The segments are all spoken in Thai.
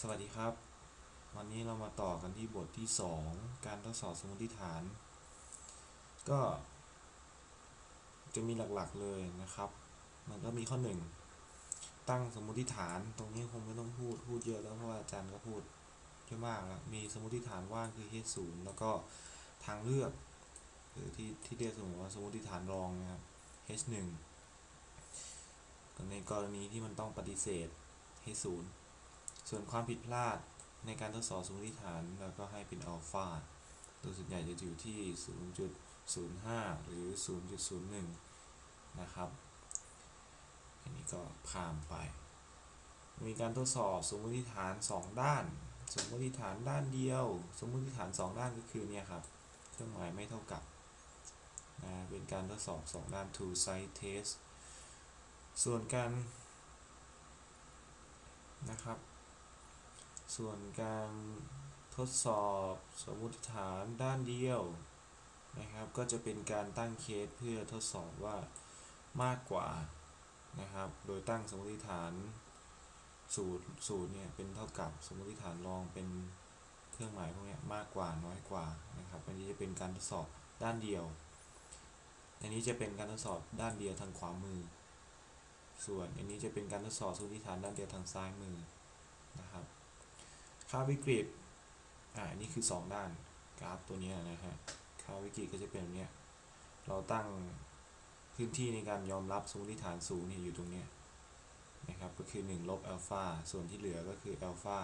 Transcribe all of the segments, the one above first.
สวัสดีครับ วันนี้เรามาต่อกันที่บทที่ 2 การทดสอบสมมติฐาน ก็ จะมีหลักๆเลยนะครับ มันก็มีข้อ 1 ตั้งสมมติฐานตรงนี้คงไม่ต้องพูดพูดเยอะแล้วเพราะว่าอาจารย์ก็พูดเยอะมากแล้วมีสมมติฐานว่างคือ h 0แล้วก็ทางเลือกหรือที่ที่เรียกสมมติว่าสมมติฐานรองนะครับ h 1ในกรณีที่มันต้องปฏิเสธ h 0 ส่วนความผิดพลาดในการทดสอบสมมติฐานเราก็ให้เป็นอัลฟาโดยส่วนใหญ่จะอยู่ที่ 0.05 หรือ 0.01 นะครับ อันนี้ก็ผ่านไป มีการทดสอบสมมติฐาน 2 ด้าน สมมติฐานด้านเดียว สมมติฐาน 2 ด้านก็คือเนี่ยครับ เครื่องหมายไม่เท่ากับนะเป็นการทดสอบ 2 ด้าน two side test ส่วนการนะครับ ส่วนการทดสอบสมมติฐานด้านเดียวนะครับ ก็จะเป็นการตั้งเคสเพื่อทดสอบว่ามากกว่านะครับ โดยตั้งสมมติฐานสูตรสูตรเนี่ยเป็นเท่ากับสมมติฐานรองเป็นเครื่องหมายพวกนี้มากกว่าน้อยกว่านะครับ อันนี้จะเป็นการทดสอบด้านเดียว อันนี้จะเป็นการทดสอบด้านเดียวทางขวามือ ส่วนอันนี้จะเป็นการทดสอบสมมติฐานด้านเดียวทางซ้ายมือนะครับ ค่าวิกฤตอ่านี่คือ 2 ด้านกราฟตัวนี้นะฮะค่าวิกฤตก็จะเป็นแบบนี้เราตั้งพื้นที่ในการยอมรับสมมติฐานสูงนี่อยู่ตรงนี้นะครับก็คือ1ลบอัลฟาส่วนที่เหลือก็คืออัลฟา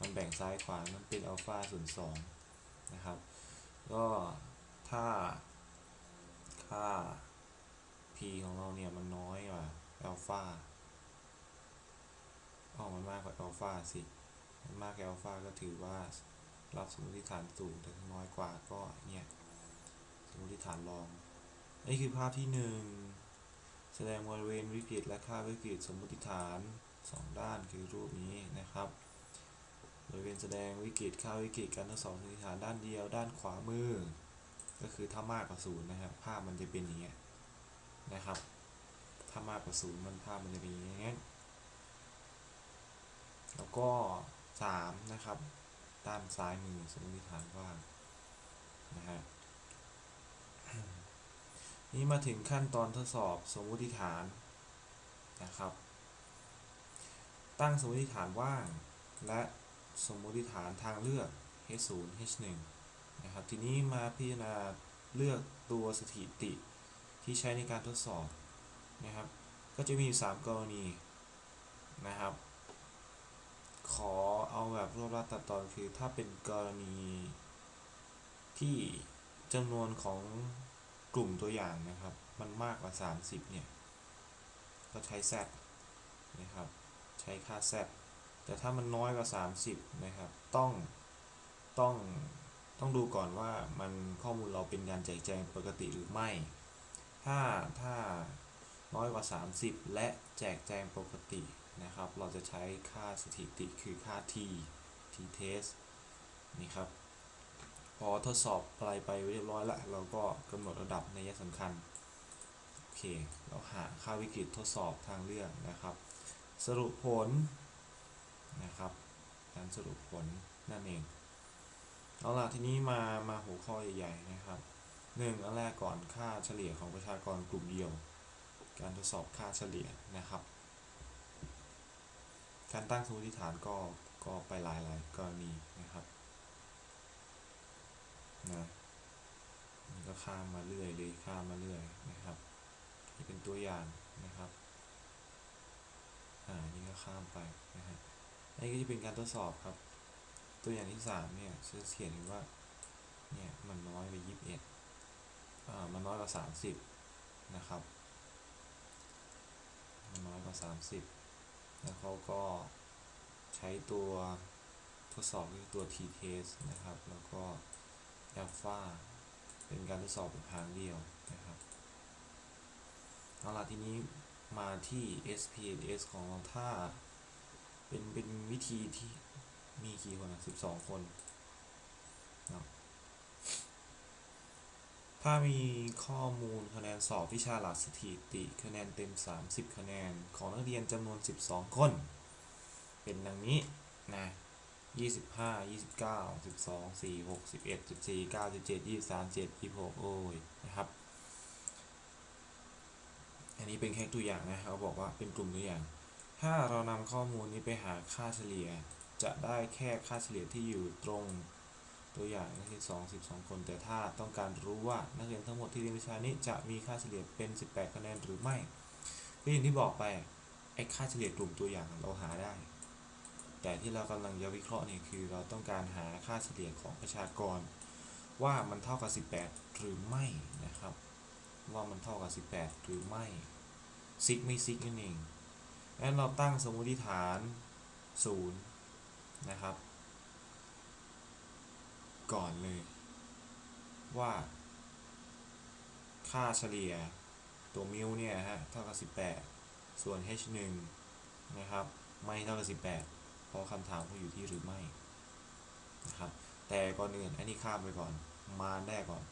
มันแบ่งซ้ายขวา มันเป็นอัลฟาส่วน2นะครับก็ถ้าค่า p ของเราเนี่ยมันน้อยกว่าอัลฟาอ๋อมันมากกว่าอัลฟาสิ มากกว่าอัลฟาก็ถือว่ารับสมมติฐานสูงแต่น้อยกว่าก็เนี่ยสมมติฐานรองนี่คือภาพที่หนึ่งแสดงบริเวณวิกฤตและค่าวิกฤตสมมติฐานสองด้านคือรูปนี้นะครับบริเวณแสดงวิกฤตค่าวิกฤตการทดสอบสมมติฐานด้านเดียว ด้านขวามือ ก็คือถ้ามากกว่าศูนย์นะครับภาพมันจะเป็นอย่างเงี้นะครับถ้ามากกว่าศูนย์มันภาพมันจะเป็นอย่างงี้แล้วก็ 3 นะครับด้านซ้ายมือสมมติฐานว่างนะฮะนี่มาถึงขั้นตอนทดสอบสมมติฐานนะครับ ตั้งสมมติฐานว่าง และสมมติฐานทางเลือก h 0 h 1 นะครับ ทีนี้มาพิจารณาเลือกตัวสถิติที่ใช้ในการทดสอบนะครับ ก็จะมี 3 กรณีนะครับ ขอเอาแบบรวบรัดตัดตอนคือถ้าเป็นกรณีที่จำนวนของกลุ่มตัวอย่างนะครับ มันมากกว่า 30 เนี่ย ก็ใช้ z นะครับ ใช้ค่า z แต่ถ้ามันน้อยกว่า 30 นะครับ ต้อง ต้อง ต้องดูก่อนว่ามันข้อมูลเราเป็นการแจกแจงปกติหรือไม่ ถ้า ถ้าน้อยกว่า 30 และแจกแจงปกติ นะครับ เราจะใช้ค่าสถิติคือค่า t t test นี่ครับ พอทดสอบอะไรไปเรียบร้อยแล้ว เราก็กำหนดระดับในยะสำคัญ โอเค เราหาค่าวิกฤตทดสอบทางเลือกนะครับ สรุปผลนะครับการสรุปผลนั่นเอง เอาล่ะทีนี้มามาหัวข้อใหญ่ๆนะครับหนึ่งอันแรกก่อนค่าเฉลี่ยของประชากรกลุ่มเดียว การทดสอบค่าเฉลี่ยนะครับ การตั้งสมมติฐานก็ก็ไปหลายหลายกรณีนะครับนะนี่ก็ข้ามมาเรื่อยเลยข้ามมาเรื่อยนะครับนี่เป็นตัวอย่างนะครับอ่านี่ก็ข้ามไปนะฮะนี่ก็จะเป็นการทดสอบครับ ตัวอย่างที่สามเนี่ยจะเขียนว่าเนี่ยมันน้อยไปยี่สิบเอ็ดอ่ามันน้อยกว่าสามสิบนะครับ มันน้อยกว่าสามสิบ แล้วเขาก็ใช้ตัวทดสอบคือตัว t-test นะครับ แล้วก็ alpha เป็นการทดสอบแบบหางเดียวนะครับเอาล่ะทีนี้มาที่ SPSS ของเราถ้าเป็นเป็นวิธีที่มีกี่คนอะ12 คนนะ ถ้ามีข้อมูลคะแนนสอบวิชาหลักสถิติคะแนนเต็ม 30 คะแนนของนักเรียนจำนวน 12 คน เป็นดังนี้นะยี่สิบห้ายี่สิบเก้าสิบสองสี่หกสิบเอ็ดสิบสี่เก้าสิบเจ็ดยี่สามเจ็ดยี่หกโอ้ยนะครับ อันนี้เป็นแค่ตัวอย่างนะเขาบอกว่าเป็นกลุ่มตัวอย่าง ถ้าเรานำข้อมูลนี้ไปหาค่าเฉลี่ย จะได้แค่ค่าเฉลี่ยที่อยู่ตรง ตัวอย่างนักเรียน2 12 คน แต่ถ้าต้องการรู้ว่านักเรียนทั้งหมดที่เรียนวิชานี้จะมีค่าเฉลี่ยเป็น 18 คะแนนหรือไม่ก็อย่างที่บอกไปไอ้ค่าเฉลี่ยกลุ่มตัวอย่างเราหาได้ แต่ที่เรากำลังจะวิเคราะห์นี่คือเราต้องการหาค่าเฉลี่ยของประชากร ว่ามันเท่ากับ 18 หรือไม่นะครับ ว่ามันเท่ากับ 18 หรือไม่ซิกไม่ซิกนั่นเองงั้นเราตั้งสมมติฐาน 0 นะครับ ก่อนเลย ว่า ค่าเฉลี่ยตัวมิวเนี่ยฮะเท่ากับ 18 ส่วน h1 นะครับ ไม่เท่ากับ 18 เพราะคำถามเขาอยู่ที่หรือไม่นะครับแต่ก่อนอื่นอันนี้ข้ามไปก่อน มาแรกก่อน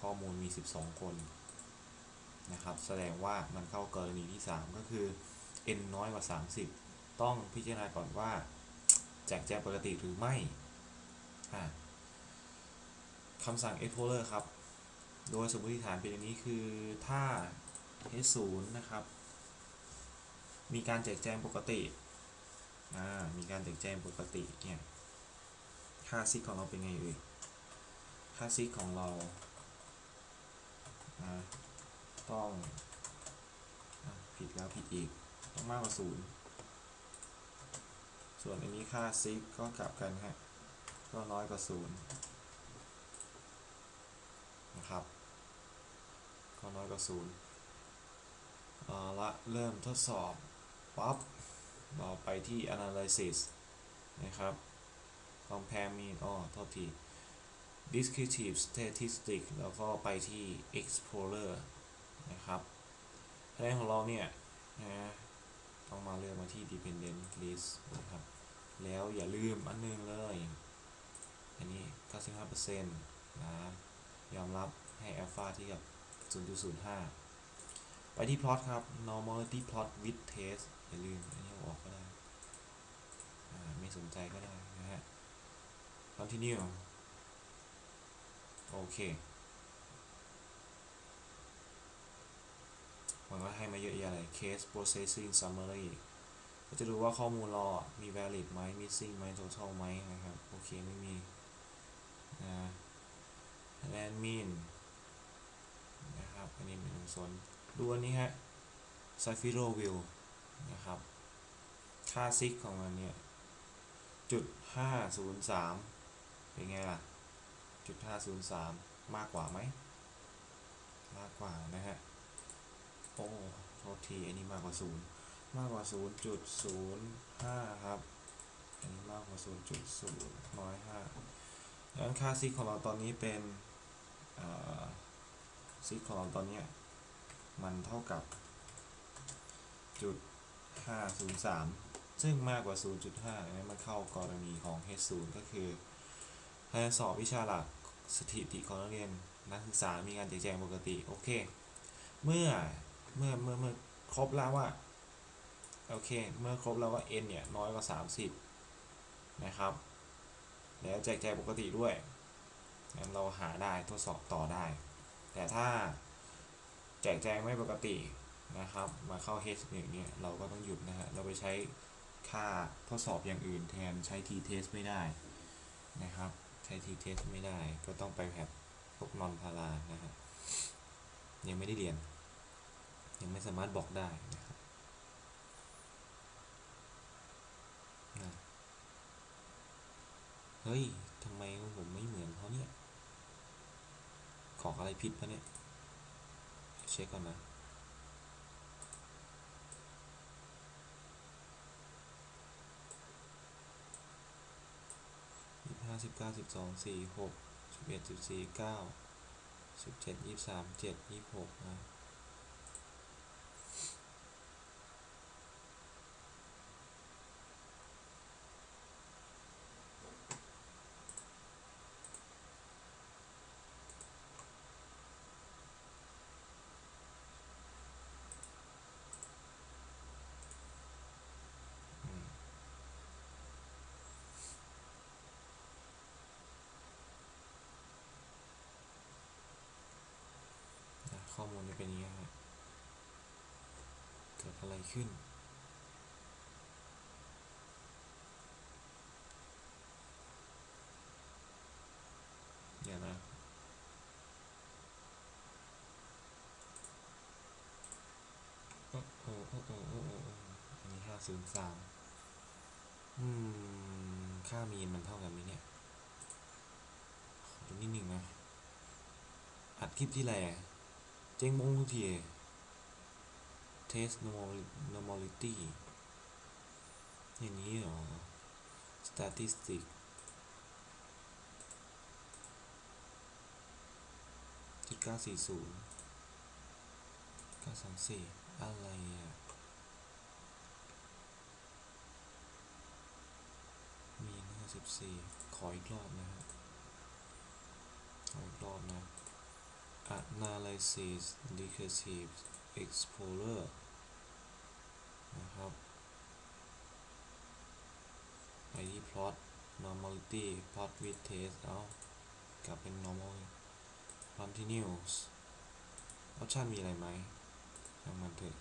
ข้อมูลมี 12 คนนะครับ แสดงว่ามันเข้ากรณีที่ 3 ก็คือ n น้อยกว่า 30 ต้องพิจารณาก่อนว่าแจกแจงปกติหรือไม่ คำสั่ง explore ครับ โดยสมมติฐานเป็นอย่างนี้คือถ้า h 0นะครับ มีการแจกแจงปกติ มีการแจกแจงปกติ เนี่ย ค่าซิกของเราเป็นไงเอ่ย ค่าซิกของเราต้องอผิดแล้วผิดอีก ต้องมากกว่าศูนย์ส่วนอันนี้ค่าซิกก็กลับกันฮะก็น้อยกว่าศูนย์นะครับ ก็น้อยกว่าศูนย์เอาละเริ่มทดสอบปั๊บเราไปที่ analysis นะครับ compare mean อ๋อโทษที descriptive statistics แล้วก็ไปที่ explorer นะครับคะแนนของเราเนี่ยนะต้องมาเลือกมาที่ dependent list นะครับ แล้วอย่าลืมอันนึงเลย อันนี้ 95%นะ ยอมรับให้ alpha ที่กับ 0.05 ไปที่ plot ครับ normality plot with test อย่าลืม อันนี้ออกก็ได้ ไม่สนใจก็ได้นะฮะ continue โอเคมันก็ให้มาเยอะแยะเลย case processing summary ก็จะดูว่าข้อมูลเรามี valid ไหม missing ไหม total ไหมนะครับ โอเค ไม่มีนะ land mean นะครับ อันนี้เป็น ส่วนดูอันนี้ฮะ s a f i r o view นะครับ ค่าซิกของมันเนี่ยจุดห้าศูนย์สามเป็นไงล่ะจุดห้าศูนย์สามมากกว่าไหม มากกว่านะฮะ โอ้โทษที อันนี้มากกว่าศูนย์มากกว่าศูนย์จุดศูนย์ห้าครับ อันนี้มากกว่าศูนย์จุดศูนย์น้อยห้าดังนั้นค่าซิกของเราตอนนี้เป็นซิกของเราตอนนี้ มันเท่ากับจุดห้าศูนย์สามซึ่งมากกว่า 0.5นี่มันเข้ากรณีของ H0 ก็คือคะแนนสอบวิชาหลักสถิติของนักเรียนนักศึกษามีการแจกแจงปกติ โอเค เมื่อเมื่อเมื่อเมื่อครบแล้วว่า โอเค เมื่อครบแล้วว่า n เนี่ย น้อยกว่า 30 นะครับ แล้วแจกแจงปกติด้วยงั้นเราหาได้ทดสอบต่อได้ แต่ถ้า แจกแจงไม่ปกตินะครับ มาเข้า H1 เนี่ยเราก็ต้องหยุดนะฮะเราไปใช้ค่าทดสอบอย่างอื่นแทนใช้ t-test ไม่ได้นะครับ ใช้ t-test ไม่ได้ก็ต้องไปแบบพวกนอนพารานะครับยังไม่ได้เรียน ยังไม่สามารถบอกได้นะครับเฮ้ยทำไมผมไม่เหมือนเขาเนี่ย ของอะไรผิดปะเนี่ย เช็คก่อนนะห้าสิบเก้าสิบสองสี่หกสิบเอ็ดสิบสี่เก้าสิบเจ็ดยี่สามเจ็ดยี่หกนะ ข้อมูลจะเป็นอย่างนี้เกิดอะไรขึ้น เดี๋ยวนะโอ้โหโอ้โหโอ้โหโอ้โหอันนี้ห้าศูนย์สามอืม ค่ามีนมันเท่ากันไหมเนี่ยดูนิดหนึ่งนะอัดคลิปที่ไรอะ เจ๊งมงทุกที test normality อย่างนี้เหรอ statistic จุดเก้าสี่ศูนย์เก้าสองสี่อะไรอะ มีห้าสิบสี่ขออีกรอบนะฮะขออีกรอบนะ analysis recursive explorer นะครับไปที่ plot normality plot with test เอากลับเป็น normal continuous ออปชันมีอะไรไหมช่างมันเถอะ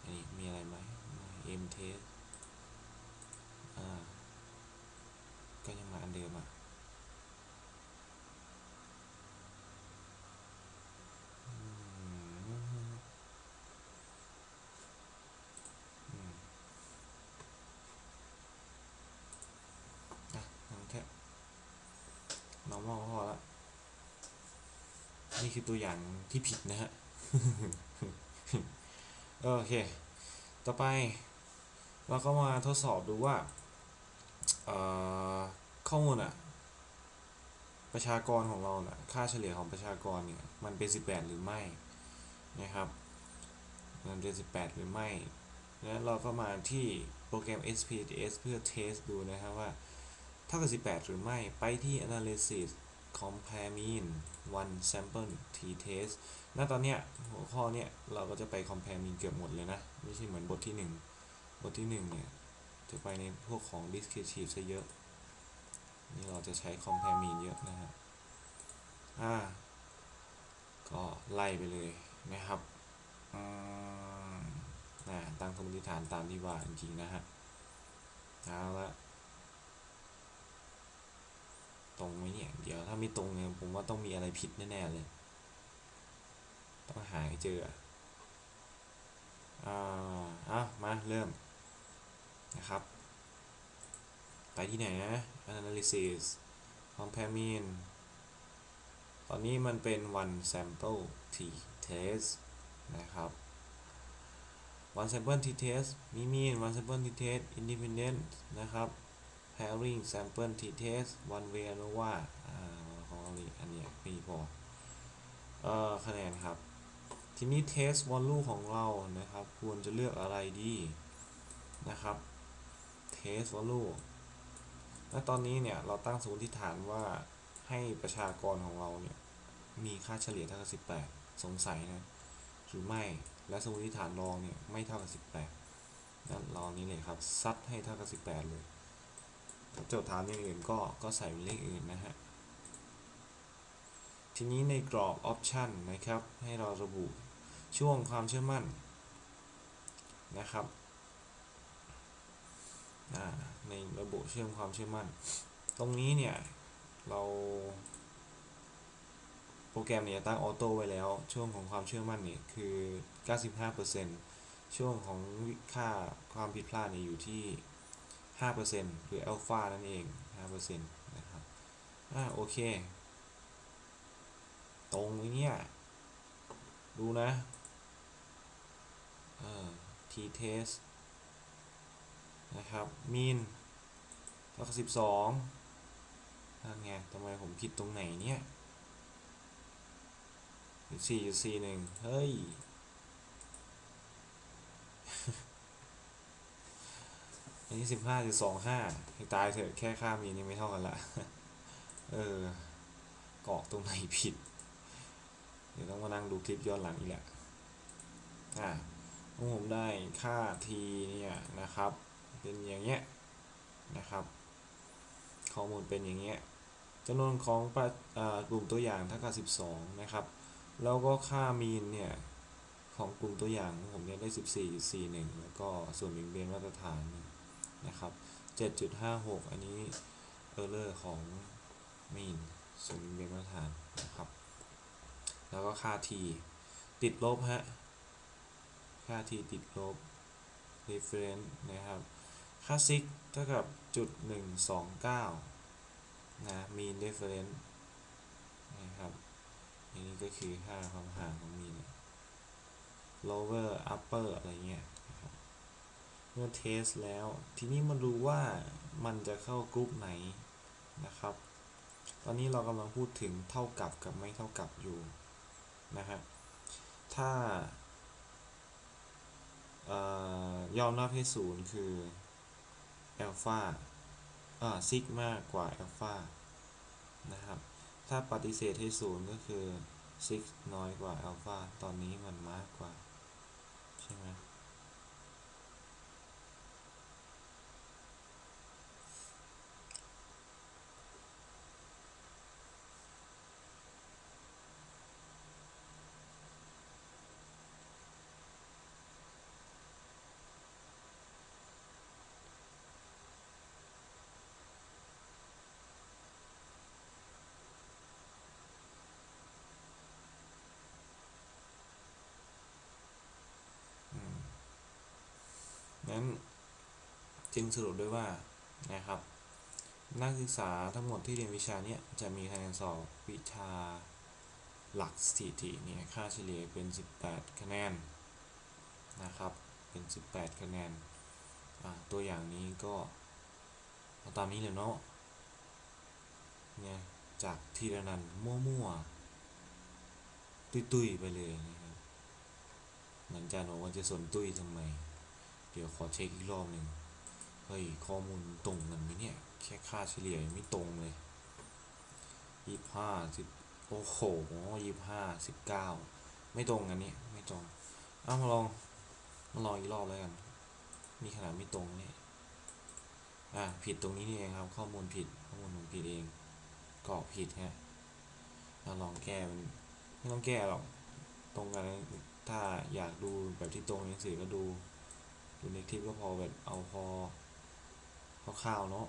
อันนี้มีอะไรไหม m test อ่า ก็ยังมาอันเดิมอะ อืมอืมอะลองแค่ normal ก็พอละนี่คือตัวอย่างที่ผิดนะฮะ โอเค ต่อไป เราก็มาทดสอบดูว่าข้อมูลอะประชากรของเราน่ะค่าเฉลี่ยของประชากรเนี่ย มันเป็น 18 หรือไม่ นะครับ มันเป็น 18 หรือไม่ แล้วเราก็มาที่โปรแกรม SPSS เพื่อเทสดูนะครับว่า ท่ากับ 18 หรือไม่ ไปที่ analysis compare mean one sample t test ณตอนเนี้ยหัวข้อเนี้ยเราก็จะไป compare mean เกือบหมดเลยนะ ไม่ใช่เหมือนบทที่ 1 บทที่ 1 เนี่ย จะไปในพวกของ descriptive ซะเยอะ นี่เราจะใช้ compare mean เยอะนะฮะ อ่า ก็ไล่ไปเลยนะครับอืมนะตั้งสมมติฐานตามที่ว่าจริงๆนะฮะ เอาละ ตรงไหมเนี่ย เดี๋ยวถ้าไม่ตรงเนี่ยผมว่าต้องมีอะไรผิดแน่ ๆ เลย ต้องหาให้เจออ่าอะมาเริ่มนะครับ ไปที่ไหนนะ analysis compare mean ตอนนี้มันเป็น one sample t test นะครับ one sample t test มี mean one sample t test independent นะครับ pairing sample t test one way ANOVA อ่าของอันนี้อันนี้มีพอเอ่อคะแนนครับ ทีนี้ test value ของเรานะครับ ควรจะเลือกอะไรดีนะครับ test value และตอนนี้เนี่ย เราตั้งสมมติฐานว่าให้ประชากรของเราเนี่ย มีค่าเฉลี่ยเท่ากับ 18 สงสัยนะหรือไม่และสมมติฐานรองเนี่ย ไม่เท่ากับ 18นั่นรองนี้เลยครับ ซัดให้เท่ากับ 18 เลย โจทย์ถามอย่างอื่นก็ก็ใส่เป็นเลขอื่นนะฮะ ทีนี้ในกรอบ option นะครับ ให้เราระบุช่วงความเชื่อมั่นนะครับในระบบเชื่อมความเชื่อมั่น ตรงนี้เนี่ย เรา โปรแกรมเนี่ยตั้งออโต้ไว้แล้ว ช่วงของความเชื่อมั่นเนี่ยคือ 95%ช่วงของค่าความผิดพลาดเนี่ยอยู่ที่ 5%หรืออัลฟานั่นเอง 5%นะครับ อ่า โอเค ตรงนี้เนี่ย ดูนะ เอ่อ t test นะครับ mean เท่ากับ12นั่นไงทำไมผมผิดตรงไหนเนี่ยสี่จุดสี่หนึ่งเฮ้ย อันนี้สิบห้าจุดสองห้าตายเถอะแค่ค่ามีนยังไม่เท่ากันละ เออ กรอกตรงไหนผิด เดี๋ยวต้องมานั่งดูคลิปย้อนหลังอีกแหละ อะของผมได้ค่า t เนี่ยนะครับ เป็นอย่างเงี้ยนะครับข้อมูลเป็นอย่างเงี้ยจำนวนของปกลุ่มตัวอย่างเท่ากับ12 นะครับ แล้วก็ค่ามีนเนี่ย ของกลุ่มตัวอย่างของผมเนี่ยได้ 14.41 แล้วก็ส่วนบิงเบนมาตรฐาน นะครับ 7.56 อันนี้เออร์เลอร์ของมีนส่วนบิงเบนมาตรฐานนะครับ แล้วก็ค่า t ติดลบฮะ ค่า t ติดลบ reference นะครับ ค่า sig เท่ากับจุด129 นะ mean reference นะครับอันนี้ก็คือค่าความห่างของ mean lower upper อะไรเงี้ย เมื่อเทสแล้ว ทีนี้มาดูว่ามันจะเข้ากรุ๊ปไหนนะครับ ตอนนี้เรากำลังพูดถึงเท่ากับกับไม่เท่ากับอยู่นะฮะถ้ายอมรับให้ศูนย์คืออัลฟาอ่าซิกมากกว่าอัลฟานะครับ ถ้าปฏิเสธให้ศูนย์ก็คือซิกน้อยกว่าอัลฟาตอนนี้มันมากกว่า ใช่ไหมนั้น จึงสรุปได้ว่านะครับ นักศึกษาทั้งหมดที่เรียนวิชาเนี้ยจะมีคะแนนสอบวิชาหลักสถิติเนี่ยค่าเฉลี่ยเป็น 18 คะแนนนะครับเป็น 18 คะแนนตัวอย่างนี้ก็เอาตามนี้เลยเนาะเนี่ยจากทีละนันมั่วๆ ตุ้ยๆ ไปเลยนะครับหมือนจานบอกว่าจะสนตุ้ยทำไม เดี๋ยวขอเช็คอีกรอบหนึ่ง ฮ้ย ข้อมูลตรงกันไหมเนี่ย แค่ค่าเฉลี่ยไม่ตรงเลยยี่ห้าสิบโอ้โหยี่ห้าสิบเก้าไม่ตรงกันเนี่ยไม่ตรงเอามาลองมาลองอีกรอบแล้วกัน มีขนาดไม่ตรงเนี่ยอะผิดตรงนี้นี่เองครับ ข้อมูลผิดข้อมูลผมผิดเองกรอกผิดฮะเราลองแก้มันไม่ต้องแก้หรอกตรงกันถ้าอยากดูแบบที่ตรงในหนังสือก็ดูดูในคลิปก็พอแบบเอาพอ คร่าวๆเนาะ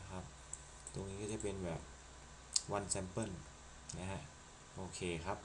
นะครับ ตรงนี้ก็จะเป็นแบบ one sample นะฮะ โอเคครับ